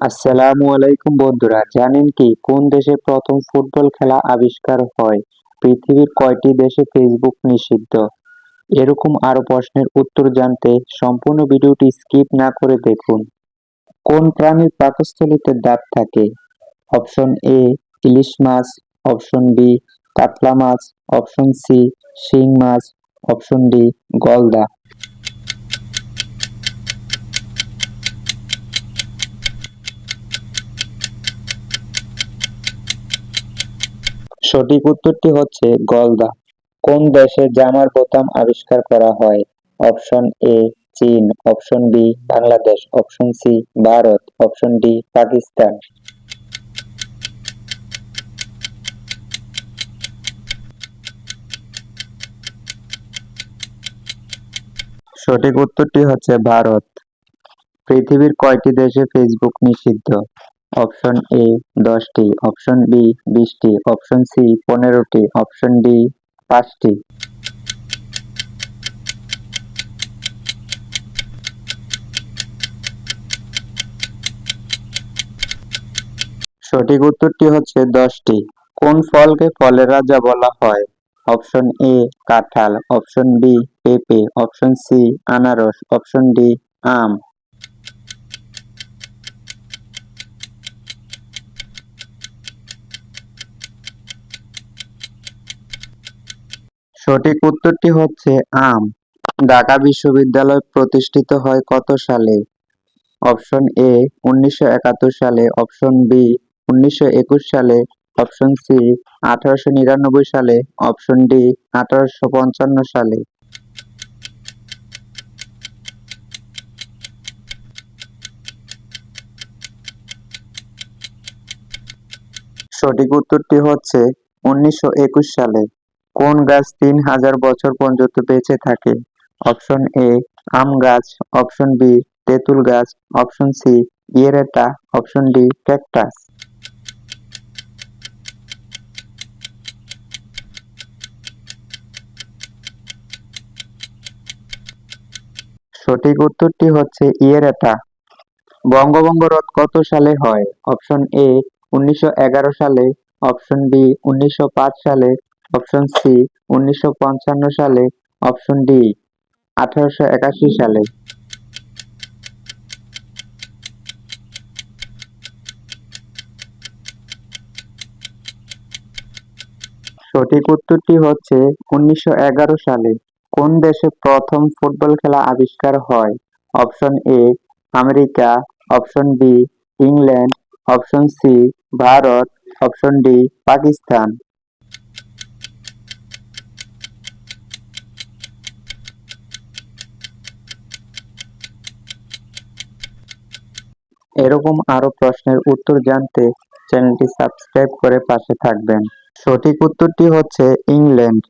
আসসালামু আলাইকুম বন্ধুরা, জানেন কি কোন দেশে প্রথম ফুটবল খেলা আবিষ্কার হয়? পৃথিবীর কয়টি দেশে ফেসবুক নিষিদ্ধ? এরকম আরও প্রশ্নের উত্তর জানতে সম্পূর্ণ ভিডিওটি স্কিপ না করে দেখুন। কোন প্রাণীর পাকস্থলীতে দাঁত থাকে? অপশন এ ইলিশ মাছ, অপশন বি কাতলা মাছ, অপশন সি শিং মাছ, অপশন ডি গলদা। সঠিক উত্তরটি হচ্ছে গলদা। কোন দেশে জামার বোতাম আবিষ্কার করা হয়? অপশন এ চীন, option B Bangladesh, option C Bharat, option D Pakistan. সঠিক উত্তরটি হচ্ছে ভারত। পৃথিবীর কয়টি দেশে ফেসবুক নিষিদ্ধ? অপশন এ দশটি, অপশন বি বিশটি, অপশন সি পনেরোটি, অপশন ডি পাঁচটি। সঠিক উত্তরটি হচ্ছে দশটি। কোন ফলকে ফলের রাজা বলা হয়? অপশন এ কাঁঠাল, অপশন বি পেঁপে, অপশন সি আনারস, অপশন ডি আম। সঠিক উত্তরটি হচ্ছে আম। ঢাকা বিশ্ববিদ্যালয় প্রতিষ্ঠিত হয় কত সালে? অপশন এ, উনিশশো একাত্তর সালে। অপশন বি, উনিশশো একুশ সালে। অপশন সি, আঠারোশো নিরানব্বই সালে। অপশন ডি, আঠারোশো পঞ্চান্ন সালে। সঠিক উত্তরটি হচ্ছে উনিশশো একুশ সালে। কোন গাছ তিন হাজার বছর পর্যন্ত বেঁচে থাকে? অপশন এ আম গাছ। অপশন বি তেঁতুল গাছ। Option C ইয়েরেটা। Option D cactus. সঠিক উত্তরটি হচ্ছে ইয়েরেটা। বঙ্গভঙ্গ রদ কত সালে হয়? অপশন এ উনিশশো এগারো সালে। অপশন বি উনিশশো পাঁচ সালে। অপশন সি, উনিশশো পঞ্চান্ন সালে, অপশন ডি, আঠারোশো একাশি সালে। সঠিক উত্তরটি হচ্ছে উনিশশো এগারো সালে। কোন দেশে প্রথম ফুটবল খেলা আবিষ্কার হয়? Option A, America. Option B, England. Option C, Bharat. Option D, Pakistan. এরকম আরও প্রশ্নের উত্তর জানতে চ্যানেলটি সাবস্ক্রাইব করে পাশে থাকবেন। সঠিক উত্তরটি হচ্ছে ইংল্যান্ড।